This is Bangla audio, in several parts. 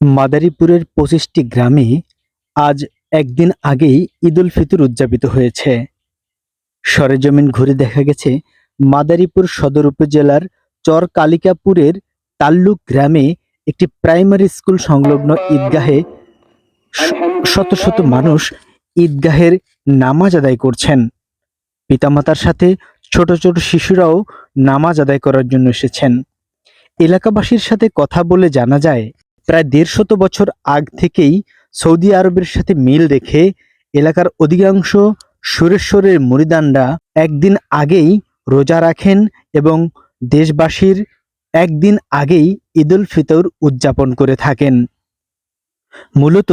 মাদারীপুরের পঁচিশটি গ্রামে আজ একদিন আগেই ঈদ উল ফিতর উদযাপিত হয়েছে। সরেজমিন ঘুরে দেখা গেছে মাদারীপুর সদর উপজেলার চর কালিকাপুরের তাল্লুক গ্রামে একটি প্রাইমারি স্কুল সংলগ্ন ঈদগাহে শত শত মানুষ ঈদগাহের নামাজ আদায় করছেন। পিতামাতার সাথে ছোট ছোট শিশুরাও নামাজ আদায় করার জন্য এসেছেন। এলাকাবাসীর সাথে কথা বলে জানা যায় প্রায় দেড়শত বছর আগ থেকেই সৌদি আরবের সাথে মিল রেখে এলাকার অধিকাংশ সুরেশ্বরের মুরিদানরা একদিন আগেই রোজা রাখেন এবং দেশবাসীর একদিন আগেই ঈদুল ফিতর উদযাপন করে থাকেন। মূলত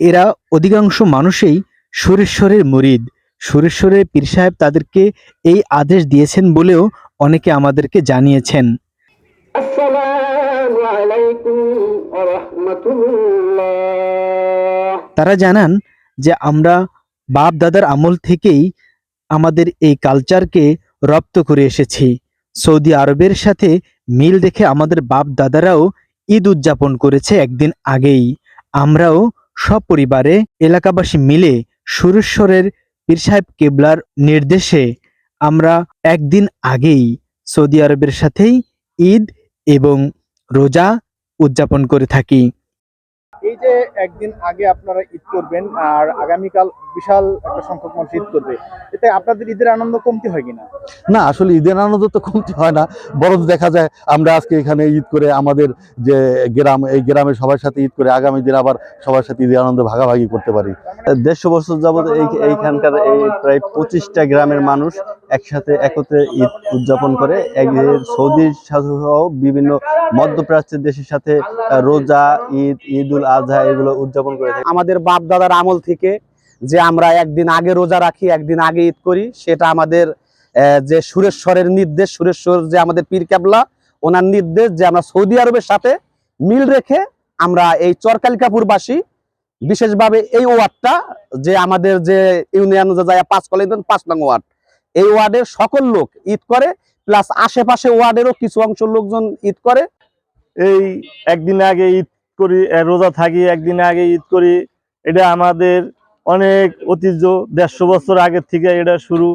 এরা অধিকাংশ মানুষই সুরেশ্বরের মুরিদ। সুরেশ্বরের পীর সাহেব তাদেরকে এই আদেশ দিয়েছেন বলেও অনেকে আমাদেরকে জানিয়েছেন। তারা জানান যে আমরা বাপ দাদার আমল থেকেই আমাদের এই কালচারকে রপ্ত করে এসেছি। সৌদি আরবের সাথে মিল রেখে আমাদের বাপ দাদারাও ঈদ উদযাপন করেছে একদিন আগেই। আমরাও সপরিবারে এলাকাবাসী মিলে সুরেশ্বরের পীর সাহেব কেবলার নির্দেশে আমরা একদিন আগেই সৌদি আরবের সাথেই ঈদ এবং রোজা উদযাপন করে থাকি। এই যে একদিন আগে আপনারা ঈদ করবেন আর আগামীকাল বিশাল একটা সংখ্যক মানুষ ঈদ করবে। এতে আপনাদের ঈদের আনন্দ কমতি হয় কিনা? না আসলে ঈদের আনন্দ তো কমতি হয় না বরং দেখা যায় আমরা আজকে এখানে ঈদ করে আমাদের যে গ্রাম এই গ্রামের সবার সাথে ঈদ করে আগামী দিন আবার সবার সাথে ঈদের আনন্দ ভাগাভাগি করতে পারি। দেড়শো বছর যাবত এই এইখানকার এই প্রায় পঁচিশটা গ্রামের মানুষ একসাথে একত্রে ঈদ উদযাপন করে। সৌদির সাথে সহ বিভিন্ন মধ্যপ্রাচ্যের দেশের সাথে রোজা ঈদ ঈদ উল আজহা এগুলো উদযাপন করে থাকে। আমাদের বাপ দাদার আমল থেকে যে আমরা একদিন আগে রোজা রাখি, একদিন আগে ঈদ করি, সেটা আমাদের যে সুরেশ্বরের নির্দেশ, সুরেশ্বর যে আমাদের পীর কেবলা ওনার নির্দেশ যে আমরা সৌদি আরবের সাথে মিল রেখে আমরা এই চরকালিকাপুরবাসী, বিশেষভাবে এই ওয়ার্ডটা, যে আমাদের যে ইউনিয়ন যায় পাঁচ কলেজ পাঁচ নং ওয়ার্ড, এই ওয়ার্ডের সকল লোক ঈদ করে, প্লাস আশেপাশে ওয়ার্ডেরও কিছু অংশ লোকজন ঈদ করে। এই একদিন আগে ঈদ করি রোজা থাকি, একদিন আগে ঈদ করি, এটা আমাদের অনেক ঐতিহ্য দেড়শো বছর আগের থেকে এটা শুরু।